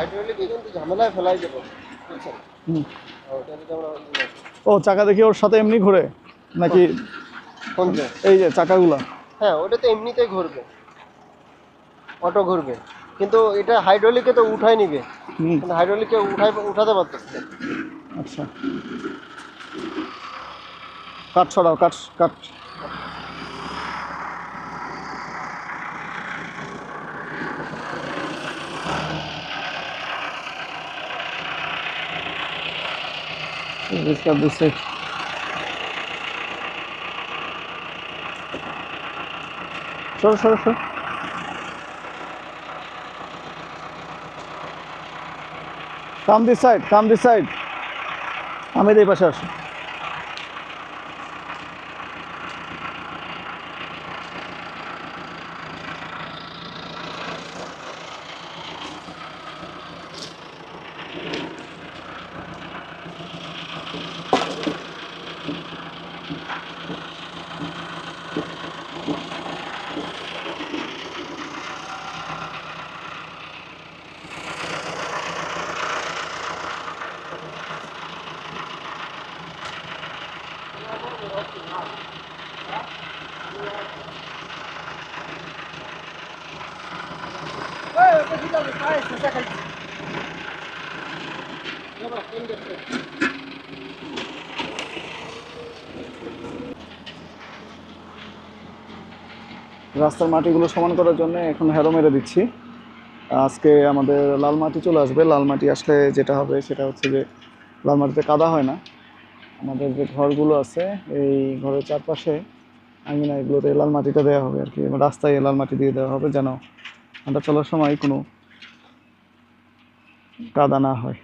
হাইড্রোলিকে কিন্তু ঝামেলায় ফেলাই বুঝছেন? হুম। আমরা ও চাকা দেখি ওর সাথে এমনি ঘুরে? নাকি কোনটা এই যে চাকাগুলা? হ্যাঁ ওটা তো এমনিতেই ঘুরবে। অটো ঘুরবে। কিন্তু এটা হাইড্রোলিকে তো উঠাই নিবে। কিন্তু হাইড্রোলিকে উঠাই উঠাতে পারতেছে আচ্ছা। কাট ছড়াও কাট কাট। This got this side. সরো সরো সরো come this side come this side আমি এই পাশে আসি রাস্তার মাটিগুলো সমান করার জন্য এখন হ্যারো মেরে দিচ্ছি। আজকে আমাদের লাল মাটি চলে আসবে। লাল মাটি আসলে যেটা হবে সেটা হচ্ছে যে লাল মাটিতে কাদা হয় না। আমাদের যে ঘরগুলো আছে, এই ঘরের চারপাশে আঙিনা এগুলোতে লাল মাটিটা দেওয়া হবে আর কি। রাস্তায় লাল মাটি দিয়ে দেওয়া হবে যেন হাঁটা চলার সময় কোনো কাদা না হয়।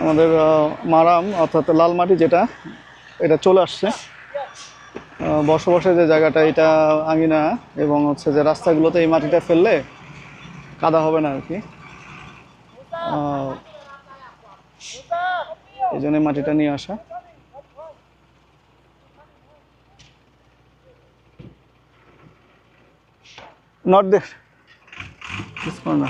আমাদের মারাম, অর্থাৎ লাল মাটি যেটা, এটা চলে আসছে। বসবাসের যে জায়গাটা, এটা আঙিনা এবং হচ্ছে যে রাস্তাগুলোতে এই মাটিটা ফেললে কাদা হবে না আর কি। এই জন্য মাটিটা নিয়ে আসা। নট দেশ না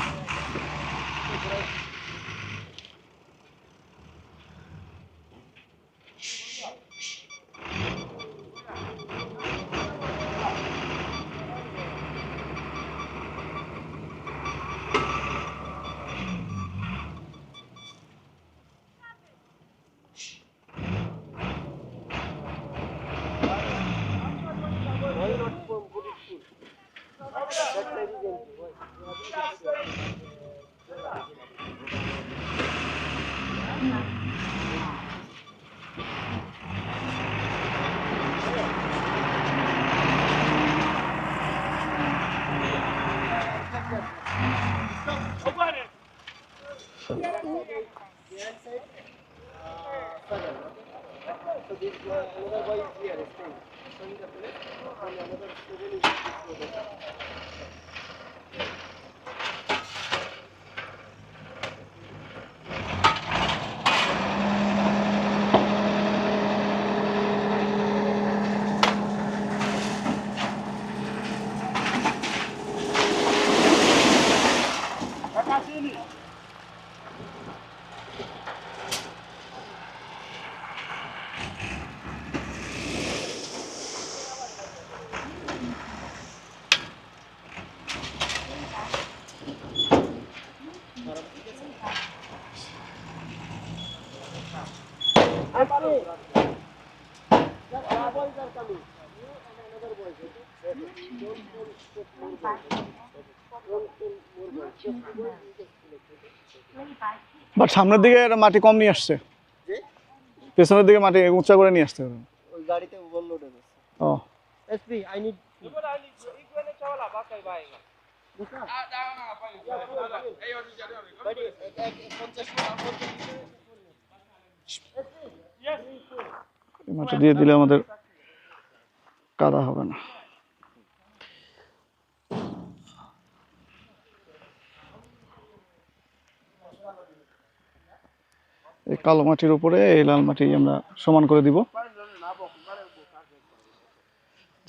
বাট সামনের দিকে মাটি কম নিয়ে আসছে। পেছনের দিকে মাটি উঁচা করে নিয়ে আসতে হবে ওই গাড়িতে ওভারলোড ও। এসপি আই নিড মাটি দিয়ে দিলে আমাদের কাদা হবে না। এই কালো মাটির উপরে এই লাল মাটি আমরা সমান করে দিব।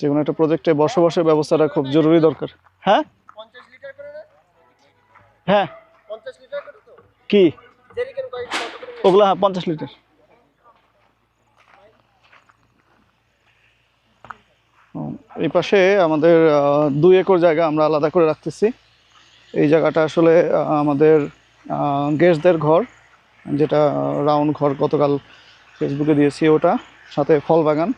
যে কোনো একটা প্রজেক্টে বসবাসের ব্যবস্থাটা খুব জরুরি দরকার। হ্যাঁ? হ্যাঁ। কি? ওগুলা হ্যাঁ পঞ্চাশ লিটার। এই পাশে আমাদের দুই একর জায়গা আমরা আলাদা করে রাখতেছি। এই জায়গাটা আসলে আমাদের গেস্টদের ঘর, যেটা রাউন্ড ঘর গতকাল ফেসবুকে দিয়েছি ওটা, সাথে ফল বাগান।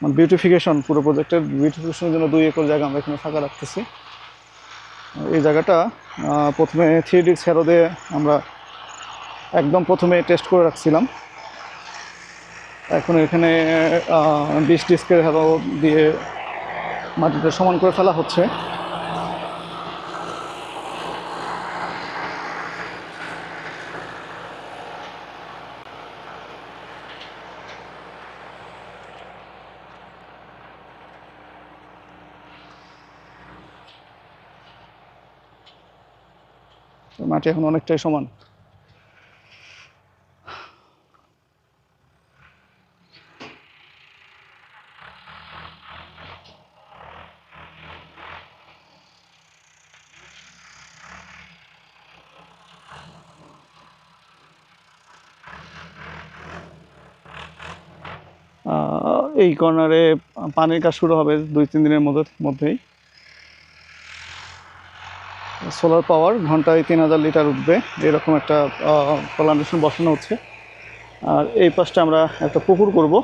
মানে বিউটিফিকেশন পুরো প্রজেক্টের বিউটিফিকেশনের জন্য দুই একর জায়গা আমরা এখানে ফাঁকা রাখতেছি। এই জায়গাটা প্রথমে থ্রি ডিক্স হেরো দিয়ে আমরা একদম প্রথমে টেস্ট করে রাখছিলাম। এখন এখানে বিশ ডিস্কের হ্যালো দিয়ে মাটিটা সমান করে ফেলা হচ্ছে। মাটি এখন অনেকটাই সমান। এই কর্নারে পানির কাজ শুরু হবে দুই তিন দিনের মধ্যে মধ্যেই। সোলার পাওয়ার ঘন্টায় তিন হাজার লিটার উঠবে। এরকম একটা প্লান্টেশন বসানো হচ্ছে। আর এই পাশটা আমরা একটা পুকুর করব।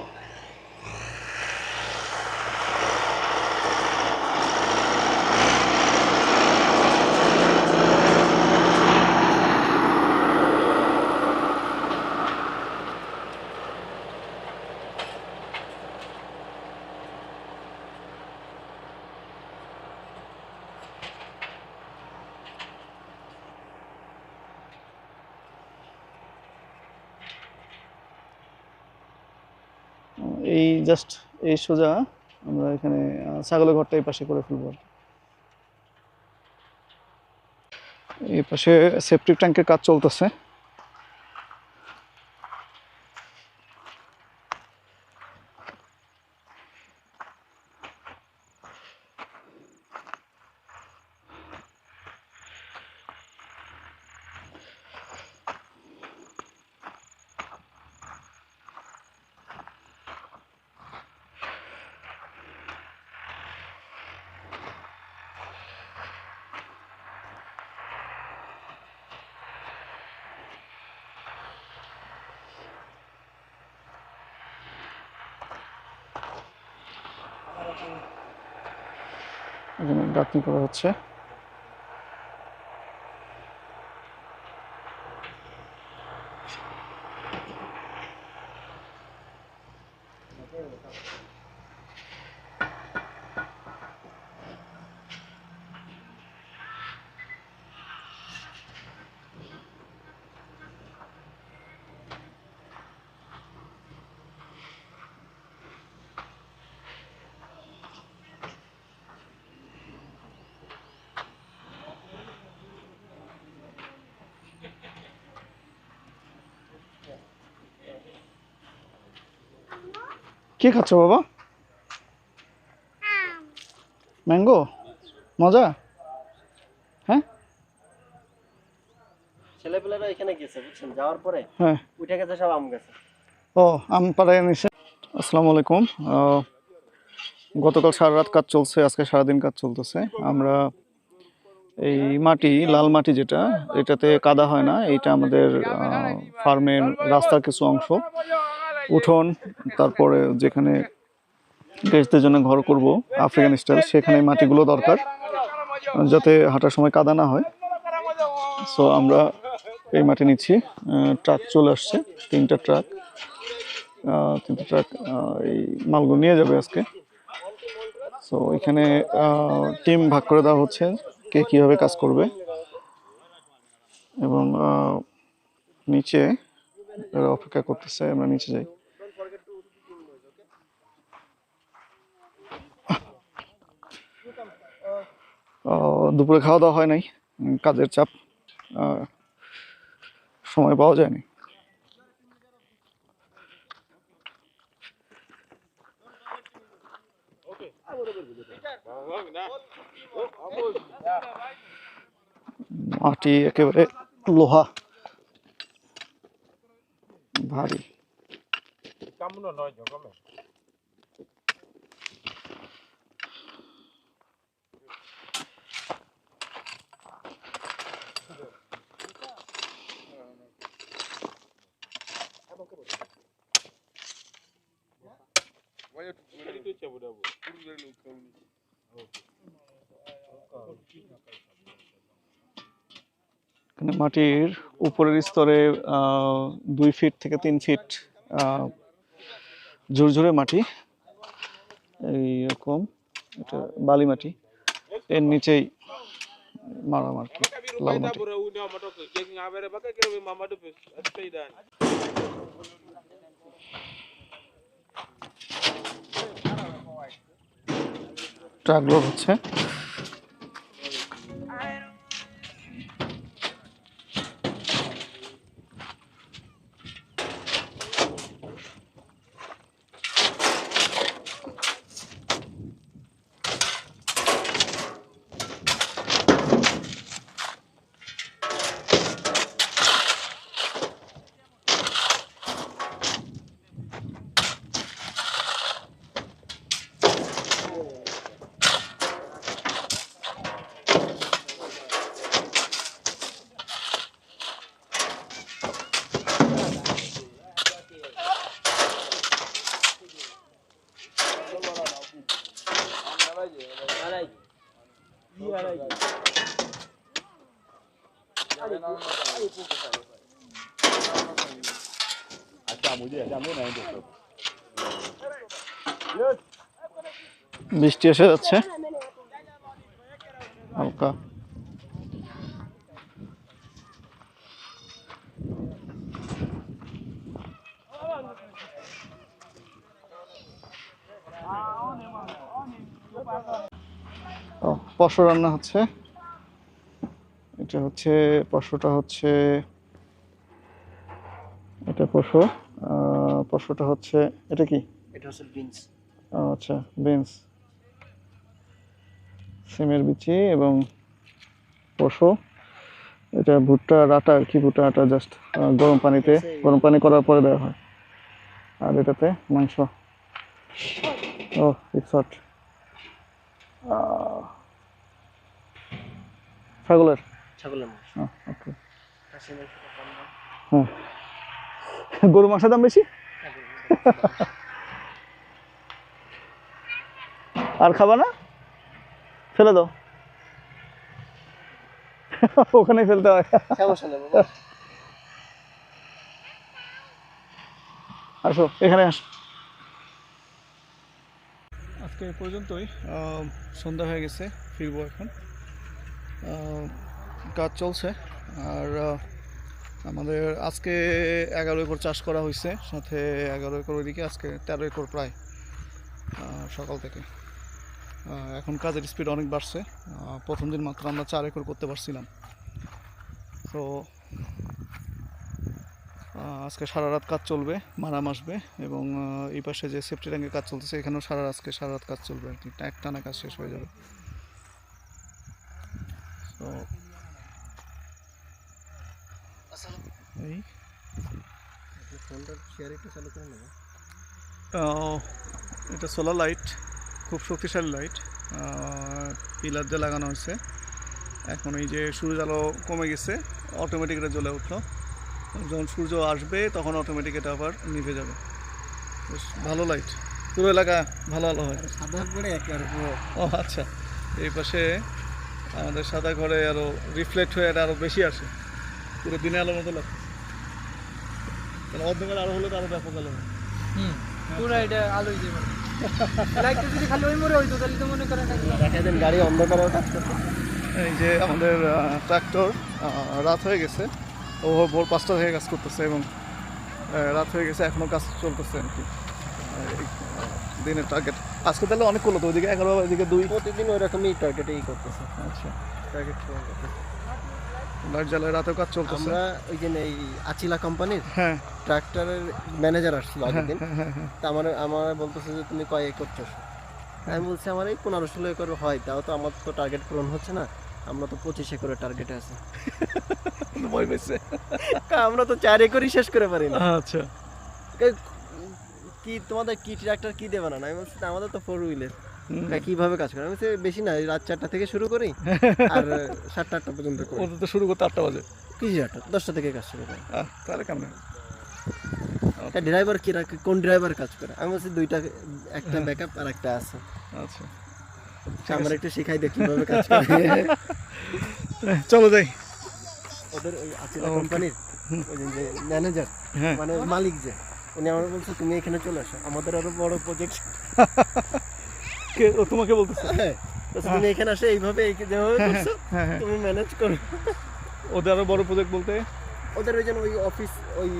এই জাস্ট এই সোজা আমরা এখানে ছাগলের ঘরটা এই পাশে করে ফেলব আর। এই পাশে সেফটি ট্যাঙ্কের কাজ চলতেছে এখানে গাঁথনি করা হচ্ছে? কি খাচ্ছ বাবা? ম্যাঙ্গো মজা? হ্যাঁ? ছেলেপেলেরা এখানে গেছে বুঝছেন? যাওয়ার পরে হ্যাঁ। উঠে গেছে সব আম গেছে। ও আমি পাড়ায় নিছে। আসসালামু আলাইকুম। গতকাল সারা রাত কাজ চলছে আজকে সারাদিন কাজ চলতেছে। আমরা এই মাটি লাল মাটি যেটা এটাতে কাদা হয় না। এটা আমাদের ফার্মের রাস্তার কিছু অংশ। উঠোন, তারপরে যেখানে গেস্টদের জন্য ঘর করব আফ্রিকান স্টাইল সেখানে মাটিগুলো দরকার, যাতে হাঁটার সময় কাদা না হয়। সো আমরা এই মাটি নিচ্ছি ট্রাক চলে আসছে, তিনটা ট্রাক তিনটা ট্রাক এই মালগুলো নিয়ে যাবে আজকে। সো এখানে টিম ভাগ করে দেওয়া হচ্ছে, কে কীভাবে কাজ করবে। এবং নিচে অপেক্ষা করতেছে, আমরা নিচে যাই। দুপুরে খাওয়া দাওয়া হয় নাই উম, কাজের চাপ আহ, সময় পাওয়া যায়নি মাটি একেবারে লোহা ভারী মাটির উপরের স্তরে দুই ফিট থেকে তিন ফিট ঝুরঝুরে মাটি। এইরকম এটা বালি মাটি। এর নিচেই মারাম আর কি লাল মাটি। লোড হচ্ছে। বৃষ্টি এসে যাচ্ছে। হালকা। পশু রান্না হচ্ছে। এটা হচ্ছে পশুটা হচ্ছে এটা পশু পশুটা হচ্ছে এটা কি? এটা হচ্ছে বিনস আচ্ছা বিনস সিমের বিচি এবং পশু এটা ভুট্টার আটা আর কি ভুট্টার আটা জাস্ট গরম পানিতে গরম পানি করার পরে দেওয়া হয়। আর এটাতে মাংস। ও ইটস হট ছাগলের। ছাগলের মাংস। ওকে হ্যাঁ। গরু মাংসের দাম বেশি? আর খাবা না? ফেলে দাও। ওখানেই ফেলতে হয়। আসো এখানে আসো। আজকে পর্যন্তই। সন্ধ্যা হয়ে গেছে ফিরবো এখন। কাজ চলছে। আর আমাদের আজকে এগারো একর চাষ করা হয়েছে সাথে এগারো একর ওইদিকে, আজকে তেরো একর প্রায় সকাল থেকে। এখন কাজের স্পিড অনেক বাড়ছে। প্রথম দিন মাত্র আমরা চার একর করতে পারছিলাম। তো আজকে সারা রাত কাজ চলবে মারাম আসবে এবং এই পাশে যে সেফটি ট্যাঙ্কের কাজ চলতেছে, এখানেও সারা আজকে সারা রাত কাজ চলবে আর কি। টানা কাজ শেষ হয়ে যাবে। তো এই। এটা সোলার লাইট খুব শক্তিশালী লাইট পিলার দিয়ে লাগানো হয়েছে। এখন এই যে সূর্য আলো কমে গেছে অটোমেটিক এটা জ্বলে উঠল। যখন সূর্য আসবে তখন অটোমেটিক এটা আবার নিভে যাবে। বেশ ভালো লাইট পুরো এলাকা ভালো আলো হয়। সাদা করে ও আচ্ছা। এই পাশে আমাদের সাদা ঘরে আরও রিফ্লেক্ট হয়ে এটা আরও বেশি আসে। পুরো দিনে আলোর মতো লাগে তাহলে অর্ধেকের আলো হলে তো আরও ব্যাপক আলো হুম পুরো এটা আলোই যাবে লাইটটা যদি খালি ওই মোড়ে হইতো তাহলে তো মনে করেন দেন গাড়ি অন্ধকারেও কাজ করতে এই যে আমাদের ট্রাক্টর রাত হয়ে গেছে। ও ভোর পাঁচটা থেকে কাজ করতেছে এবং রাত হয়ে গেছে এখনও কাজ চলতেছে আর কি। এই, দিনের টার্গেট আজকে তাহলে অনেক করল তো ওইদিকে এগারো এদিকে দুই। প্রতিদিন ওই রকমই টার্গেটেই করতেছে। আচ্ছা। টার্গেট করতেছে। লাইট জ্বালায় রাতেও কাজ চলতেছে। আমরা ওই যে এই আচিলা কোম্পানির হ্যাঁ। ট্রাক্টরের ম্যানেজার আসছিল আগের দিন হ্যাঁ হ্যাঁ হ্যাঁ। তা আমার আমার বলতেছে যে তুমি কয় একর আমি বলছি আমার এই পনেরো ষোলো একর হয় তাও তো আমার তো টার্গেট পূরণ হচ্ছে না। আমরা তো পঁচিশ একরের টার্গেটে আছি। ভয় পেয়েছে। আমরা তো চার একরই শেষ করে পারি না আচ্ছা। কে- তোমাদের কি ট্রাক্টর কি দেবে না? আমি বলছি আমাদের তো ফোর হুইলের। কীভাবে কাজ করে? আমি বেশি না রাত চারটা থেকে শুরু করি আর সাতটা আটটা পর্যন্ত করি। ওদের তো শুরু করতে আটটা বাজে। কি আটটা? দশটা থেকে কাজ শুরু করি। তাহলে কেমন? ড্রাইভার কি রাখে কোন ড্রাইভার কাজ করে? আমি বলছি দুইটা একটা ব্যাকআপ আর একটা আছে। আচ্ছা। আমার একটু শিখাই দে কীভাবে কাজ করে। চলো যাই। ওদের ওই আচিলা. কোম্পানির ওই যে ম্যানেজার মানে মালিক যে উনি আমার বলছে তুমি এখানে চলে আসো। আমাদের আরও বড় প্রজেক্ট কে ও তোমাকে বলতেছে? তুমি এখানে আসে এইভাবে যেভাবে করছ হ্যাঁ হ্যাঁ তুমি ম্যানেজ করো। ওদের আরও বড় প্রজেক্ট বলতে? ওদের ওই যেন ওই অফিস ওই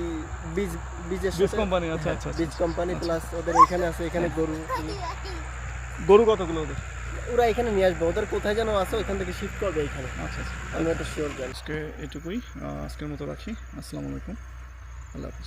বীজ বীজের সাথে- কোম্পানি আচ্ছা হ্যাঁ, আচ্ছা আচ্ছা। বীজ কোম্পানি প্লাস ওদের এখানে আছে এখানে গরু। গরু কতগুলো ওদের? ওরা এখানে নিয়ে আসবে ওদের কোথায় যেন আছে ওখান থেকে শিফট করবে এখানে। আচ্ছা আচ্ছা। আমি এটা শিওর জানি। আজকে এটুকুই আজকের মতো রাখি। আসসালামু আলাইকুম। আল্লাহ হাফিজ।